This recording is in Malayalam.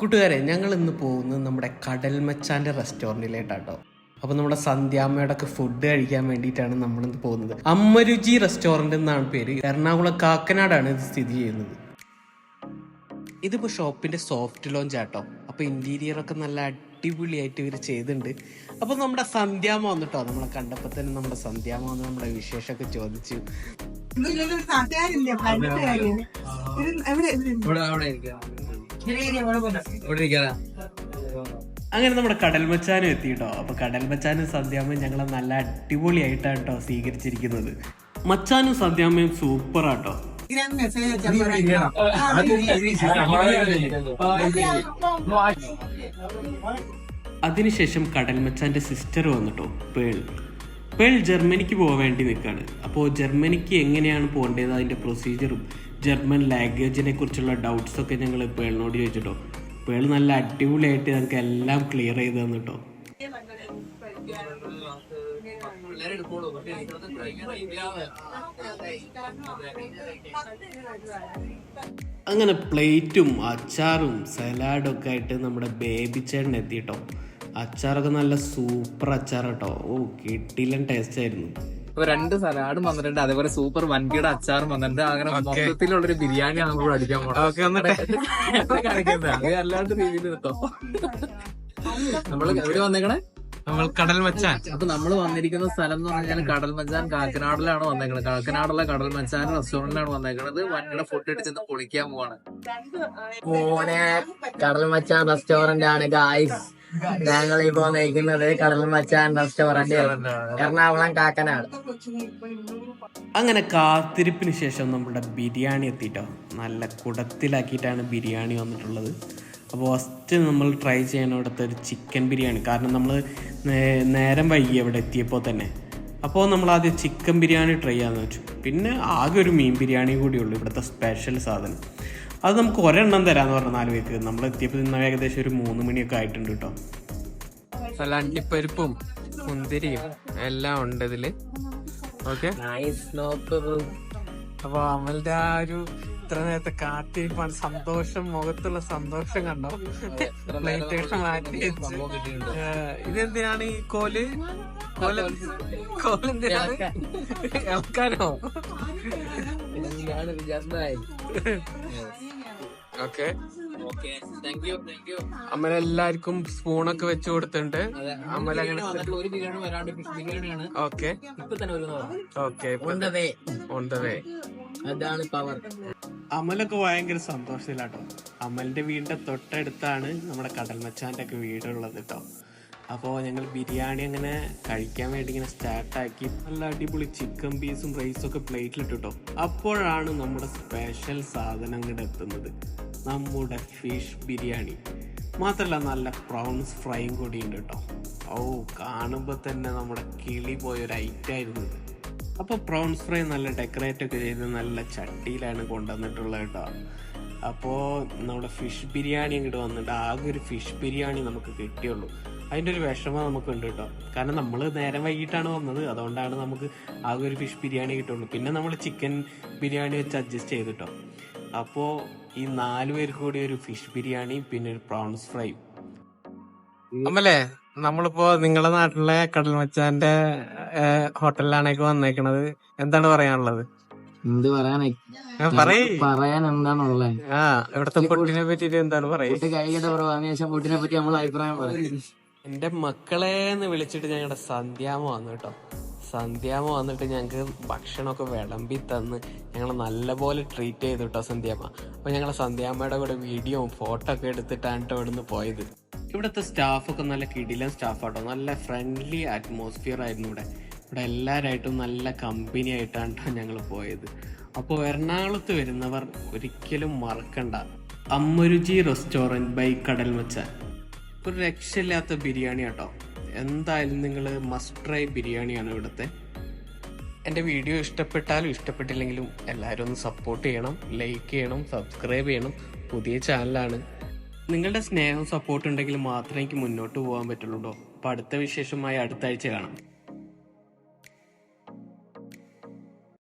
കൂട്ടുകാരെ ഞങ്ങൾ ഇന്ന് പോകുന്നത് നമ്മുടെ കടൽമച്ചാന്റെ റെസ്റ്റോറന്റിലേട്ടാട്ടോ അപ്പോൾ നമ്മുടെ സന്ധ്യാമ്മയുടെ ഒക്കെ ഫുഡ് കഴിക്കാൻ വേണ്ടിയിട്ടാണ് നമ്മളിന്ന് പോകുന്നത്. അമ്മരുചി റെസ്റ്റോറന്റ് എന്നാണ് പേര്. എറണാകുളം കാക്കനാടാണ് ഇത് സ്ഥിതി ചെയ്യുന്നത്. ഇതിപ്പോൾ ഷോപ്പിന്റെ സോഫ്റ്റ് ലോഞ്ച് ആട്ടോ. അപ്പോൾ ഇന്റീരിയർ ഒക്കെ നല്ല അടിപൊളിയായിട്ട് ഇവർ ചെയ്തിട്ടുണ്ട്. അപ്പോൾ നമ്മുടെ സന്ധ്യാമ്മ വന്നിട്ടോ? നമ്മളെ കണ്ടപ്പോൾ തന്നെ നമ്മുടെ സന്ധ്യാമ്മ വന്ന് നമ്മുടെ വിശേഷമൊക്കെ ചോദിച്ചു. ഇവിടെ അവിടെ ഇരിക്കാം. ഇവിടെ അങ്ങനെ നമ്മുടെ കടൽ മച്ചാനും എത്തിയിട്ടോ. അപ്പൊ കടൽ മച്ചാനും സന്ധ്യാമ്മയും ഞങ്ങളെ നല്ല അടിപൊളിയായിട്ടാണ് കേട്ടോ സ്വീകരിച്ചിരിക്കുന്നത്. മച്ചാനും സന്ധ്യാമ്മയും സൂപ്പർ ആട്ടോ അതിനുശേഷം കടൽ മച്ചാന്റെ സിസ്റ്റർ വന്നിട്ടോ പേൾ. പേൾ ജർമ്മനിക്ക് പോകാൻ വേണ്ടി നിൽക്കുകയാണ്. അപ്പോൾ ജർമ്മനിക്ക് എങ്ങനെയാണ് പോകേണ്ടത്? അതിന്റെ പ്രൊസീജിയറും ജർമ്മൻ ലാംഗ്വേജിനെ കുറിച്ചുള്ള ഡൗട്ട്സൊക്കെ ഞങ്ങൾ പേളിനോട് ചോദിച്ചിട്ടോ. പേൾ നല്ല അടിപൊളിയായിട്ട് ഞങ്ങൾക്ക് എല്ലാം ക്ലിയർ ചെയ്ത് തന്നിട്ടോ. അങ്ങനെ പ്ലേറ്റും അച്ചാറും സലാഡും ഒക്കെ ആയിട്ട് നമ്മുടെ ബേബി ചേട്ടൻ എത്തിയിട്ടോ. അച്ചാറൊക്കെ നല്ല സൂപ്പർ അച്ചാർ കേട്ടോ ഓ കിട്ടിയില്ല ടേസ്റ്റ് ആയിരുന്നു. ഇപ്പൊ രണ്ട് സലാഡും വന്നിട്ടുണ്ട്. അതേപോലെ സൂപ്പർ വൻകിട അച്ചാറും വന്നിട്ടുണ്ട്. അങ്ങനെ മൊത്തത്തിലുള്ളൊരു ബിരിയാണി ആണ് നമ്മൾ അടിക്കാൻ പോകണം അല്ലാണ്ട് രീതിയിൽ കേട്ടോ നമ്മൾ എവിടെ വന്നേക്കണേ? നമ്മൾ കടൽ മച്ചാൻ. അപ്പൊ നമ്മൾ വന്നിരിക്കുന്ന സ്ഥലം എന്ന് പറഞ്ഞാൽ കടൽ മച്ചാൻ കാക്കനാടിലാണ് വന്നേക്കുന്നത് കാക്കനാടുള്ള കടൽ മച്ചാൻ റെസ്റ്റോറന്റിലാണ് വന്നേക്കുന്നത് വൻകിട ഫുഡ് അടിച്ചെന്ന് പൊളിക്കാൻ പോവാണ്. മോനെ കടൽ മച്ചാൻ റെസ്റ്റോറന്റ് ആണ് ഗായ്സ് ഞങ്ങൾ ഇപ്പൊ നയിക്കുന്നത് കടൽ മച്ചാൻ റെസ്റ്റോറന്റ് എറണാകുളം കാക്കനാട്. അങ്ങനെ കാത്തിരിപ്പിന് ശേഷം നമ്മുടെ ബിരിയാണി എത്തിയിട്ടോ നല്ല കുടത്തിലാക്കിയിട്ടാണ് ബിരിയാണി വന്നിട്ടുള്ളത്. അപ്പോൾ ഫസ്റ്റ് നമ്മൾ ട്രൈ ചെയ്യണം ഇവിടുത്തെ ഒരു ചിക്കൻ ബിരിയാണി. കാരണം നമ്മൾ നേരം വൈകി അവിടെ എത്തിയപ്പോൾ തന്നെ. അപ്പോൾ നമ്മൾ ആദ്യം ചിക്കൻ ബിരിയാണി ട്രൈ ചെയ്യാമെന്ന് വെച്ചു. പിന്നെ ആകെ ഒരു മീൻ ബിരിയാണി കൂടിയുള്ളൂ ഇവിടുത്തെ സ്പെഷ്യൽ സാധനം. അത് നമുക്ക് ഒരെണ്ണം തരാമെന്ന് പറഞ്ഞ നാല് പേർക്ക്. നമ്മൾ എത്തിയപ്പോൾ ഇന്ന് ഏകദേശം ഒരു മൂന്ന് മണിയൊക്കെ ആയിട്ടുണ്ട് കേട്ടോ നല്ല അണ്ടിപ്പരിപ്പും മുന്തിരിയും എല്ലാം ഉണ്ട് ഇതിൽ. ഓക്കെ? അപ്പൊ അമലിന്റെ ആ ഒരു ഇത്ര നേരത്തെ കാത്തിരിപ്പാണ് സന്തോഷം മുഖത്തുള്ള സന്തോഷം കണ്ടോ? പ്ലേറ്റേഷൻ മാറ്റി വെച്ച്. ഇതെന്തിനാണ് ഈ കോൽ? കോല കോലെന്തിനാണ് ഇളക്കാനോ ഓക്കെ. അമ്മ എല്ലാവർക്കും സ്പൂണൊക്കെ വെച്ച് കൊടുത്തിട്ടുണ്ട്. അമ്മല അങ്ങനെ okay. Okay on the way അതാണ് പവർ അമലൊക്കെ ഭയങ്കര സന്തോഷത്തിലാട്ടോ. അമലിന്റെ വീടിന്റെ തൊട്ടടുത്താണ് നമ്മുടെ കടൽ മച്ചാന്റെ ഒക്കെ വീടുള്ളത് കേട്ടോ അപ്പോൾ ഞങ്ങൾ ബിരിയാണി അങ്ങനെ കഴിക്കാൻ വേണ്ടി ഇങ്ങനെ സ്റ്റാർട്ടാക്കി നല്ല അടിപൊളി ചിക്കൻ പീസും റൈസും ഒക്കെ പ്ലേറ്റിലിട്ടു കേട്ടോ അപ്പോഴാണ് നമ്മുടെ സ്പെഷ്യൽ സാധനം ഇങ്ങോട്ട് എത്തുന്നത്. നമ്മുടെ ഫിഷ് ബിരിയാണി. മാത്രമല്ല നല്ല പ്രൗൺസ് ഫ്രൈയും കൂടി ഉണ്ട് കേട്ടോ ഓ കാണുമ്പോൾ തന്നെ നമ്മുടെ കിളി പോയൊരു ഐറ്റം ആയിരുന്നു ഇത്. അപ്പോൾ പ്രോൺസ് ഫ്രൈ നല്ല ഡെക്കറേറ്റ് ഒക്കെ ചെയ്ത് നല്ല ചട്ടിയിലാണ് കൊണ്ടുവന്നിട്ടുള്ളത് കേട്ടോ അപ്പോൾ നമ്മുടെ ഫിഷ് ബിരിയാണി ഇങ്ങോട്ട് വന്നിട്ട് ആകെ ഒരു ഫിഷ് ബിരിയാണി നമുക്ക് കിട്ടിയുള്ളൂ. അതിന്റെ ഒരു വിഷമം നമുക്കുണ്ട് കേട്ടോ കാരണം നമ്മൾ നേരം വൈകിട്ടാണ് വന്നത് അതുകൊണ്ടാണ് നമുക്ക് ആകെ ഒരു ഫിഷ് ബിരിയാണി കിട്ടുള്ളൂ. പിന്നെ നമ്മൾ ചിക്കൻ ബിരിയാണി വെച്ച് അഡ്ജസ്റ്റ് ചെയ്ത് കേട്ടോ അപ്പോൾ ഈ നാല് പേർക്ക് കൂടി ഒരു ഫിഷ് ബിരിയാണി പിന്നെ ഒരു പ്രോൺസ് ഫ്രൈ അമ്മല്ലേ നമ്മളിപ്പോ നിങ്ങളുടെ നാട്ടിലെ കടൽ മച്ചാന്റെ ഹോട്ടലിലാണേക്ക് വന്നേക്കണത്. എന്താണ് പറയാനുള്ളത്? എന്ത് പറയാനാ? ആ, പറയ്. പറയാൻ എന്താണുള്ളത്? ആ ഇവിടത്തെ ഫുഡിനെ പറ്റിട്ട് എന്താണ് പറയ്? ഫുഡ് കഴിക്കട്ടെ ബ്രോ അതിനുശേഷം ഫുഡിനെ പറ്റി നമ്മൾ അഭിപ്രായം പറയാം. എന്റെ മക്കളെ എന്ന് വിളിച്ചിട്ട് ഞങ്ങളുടെ സന്ധ്യാമ വന്നു കേട്ടോ. സന്ധ്യാമ വന്നിട്ട് ഞങ്ങൾക്ക് ഭക്ഷണമൊക്കെ വിളമ്പി തന്ന് ഞങ്ങൾ നല്ലപോലെ ട്രീറ്റ് ചെയ്തു കേട്ടോ സന്ധ്യാമ്മ അപ്പോൾ ഞങ്ങളെ സന്ധ്യാമ്മയുടെ കൂടെ വീഡിയോ ഫോട്ടോ ഒക്കെ എടുത്തിട്ടാണ് കേട്ടോ ഇവിടുന്ന് പോയത്. ഇവിടുത്തെ സ്റ്റാഫൊക്കെ നല്ല കിടിലൻ സ്റ്റാഫാട്ടോ. നല്ല ഫ്രണ്ട്ലി അറ്റ്മോസ്ഫിയർ ആയിരുന്നു ഇവിടെ. ഇവിടെ എല്ലാവരായിട്ടും നല്ല കമ്പനി ആയിട്ടാണ് ഞങ്ങൾ പോയത്. അപ്പോൾ എറണാകുളത്ത് വരുന്നവർ ഒരിക്കലും മറക്കണ്ട. അമ്മരുചി റെസ്റ്റോറന്റ് ബൈ കടൽ മച്ച ഒരു രക്ഷയില്ലാത്ത ബിരിയാണി കേട്ടോ എന്തായാലും നിങ്ങൾ മസ്റ്റ് ട്രൈ ബിരിയാണിയാണ് ഇവിടുത്തെ. എന്റെ വീഡിയോ ഇഷ്ടപ്പെട്ടാലും ഇഷ്ടപ്പെട്ടില്ലെങ്കിലും എല്ലാവരും ഒന്ന് സപ്പോർട്ട് ചെയ്യണം ലൈക്ക് ചെയ്യണം സബ്സ്ക്രൈബ് ചെയ്യണം. പുതിയ ചാനലാണ് നിങ്ങളുടെ സ്നേഹവും സപ്പോർട്ട് ഉണ്ടെങ്കിൽ മാത്രമേ എനിക്ക് മുന്നോട്ട് പോകാൻ പറ്റുള്ളൂ അപ്പോൾ അടുത്ത വിശേഷമായി അടുത്ത ആഴ്ച കാണാം.